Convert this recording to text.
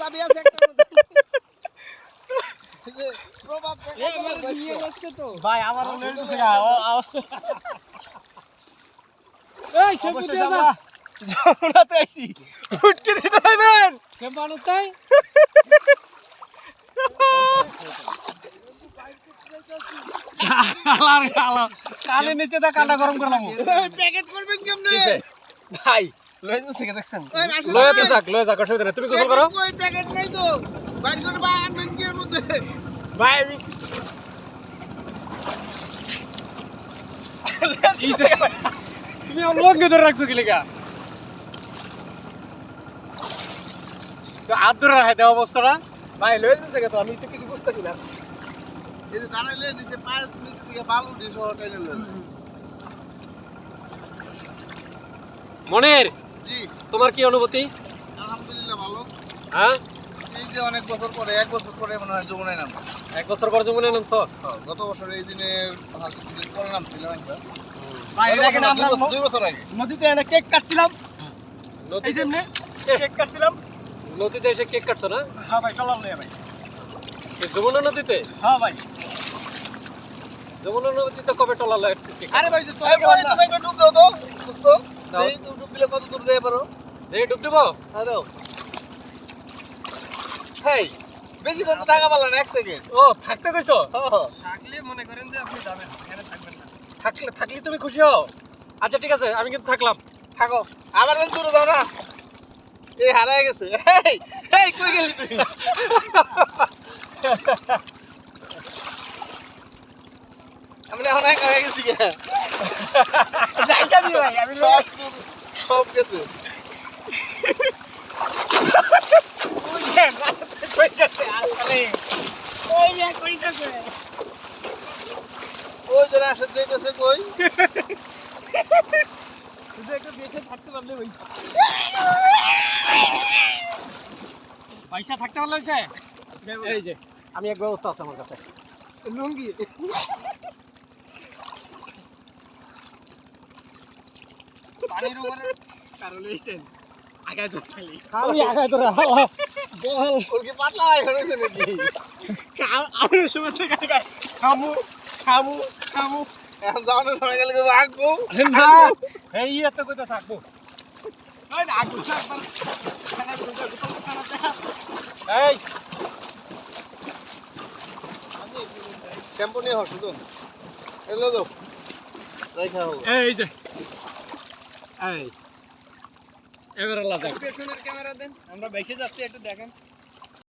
চাবি আছে একটা মধ্যে। ঠিক আছে, প্রবাদ দেখা তোমার বয়স্ক। ভাই আমার এই শ্যাম্পু দিয়ে যা যমুনাতে আইছি। ফুটকে দিতে হইবেন? শ্যাম্পু আনুস তাই কালার কালো কানে নিচে দা কাটা গরম করলাম প্যাকেট করবেন কেমনে? ভাই লয়ে যাচ্ছে কে দেখছেন? লয়ে তো ভাই, থাক লয়ে থাক অসুবিধা নেই। তুমি গোসল করো। কই, প্যাকেট নাই তো। বাইর করে বা আনবেন কি এর মধ্যে? ভাই আমি তুমি আমার লোক ধরে রাখছো কি লেগা? তো হাত ধরে রাখে দেওয়া অবস্থাটা। ভাই লয়ে যাচ্ছে কে তো আমি তো কিছু বুঝতেছি না। এই যে দাঁড়াইলে নিচে পায়ের নিচে থেকে বালু দিয়ে সহ টেনে লইল। মনের! জি। তোমার কি অনুভূতি? আলহামদুলিল্লাহ ভালো। হ্যাঁ? এই যে অনেক বছর পরে এক বছর পরে মনে হয় যমুনায় নাম এক বছর পর যমুনা নামছ? গত বছর এই দিনের কিছুদিন পরে নামছিলাম একটা ভাই গত এর আগে বছর না না, দুই বছর- আগে। নদীতে একটা কেক কাটছিলাম। নদীতে? কেক কাটছিলাম। নদীতে এসে কেক কাটছো না? হ্যাঁ ভাই ভাই। যমুনা নদীতে? হ্যাঁ ভাই। যমুনা নদীতে কবে টলালো একটু আরে ভাই ডুব দাও তো পারো। হ্যাঁ দাও। হেই বেশি কত টাকা পারলেন এক সেকেন্ড ও থাকতে কইছো? থাকলে মনে করেন যে আপনি যাবেন এখানে থাকবেন না। থাকলে থাকলে তুমি খুশি হও। আচ্ছা ঠিক আছে আমি কিন্তু থাকলাম। থাকো। আবার যেন দূরে যাও না। এই হারায় গেছে। এই এই কই গেলি তুই? আমি এখন একা হয়ে গেছি কে ভাই আমি সব গেছে। ওই কই? একটু বেঁচে থাকতে পারলে ওই পয়সা থাকতে হয়েছে এই যে আমি এক ব্যবস্থা আছে আমার কাছে। লুঙ্গি। পানির উপরে। কারণ লইছেন আগায় তো খালি। আমি আগায় তোরা বল ওর কি পাতলা হয়ে নাকি? আমি সময় থেকে আগায় খামু খামু খামু। এখন যাওয়ানোর সময় গেলে কেউ আঁকবো না এই এত কইতে থাকব ওই না আগুন একবার খানা করে গোপাল খানা এই। শ্যাম্পু নিয়ে হস শুধু। এগুলো তো। এই যে। ক্যামেরা দেন আমরা বেশি যাচ্ছি একটু দেখেন।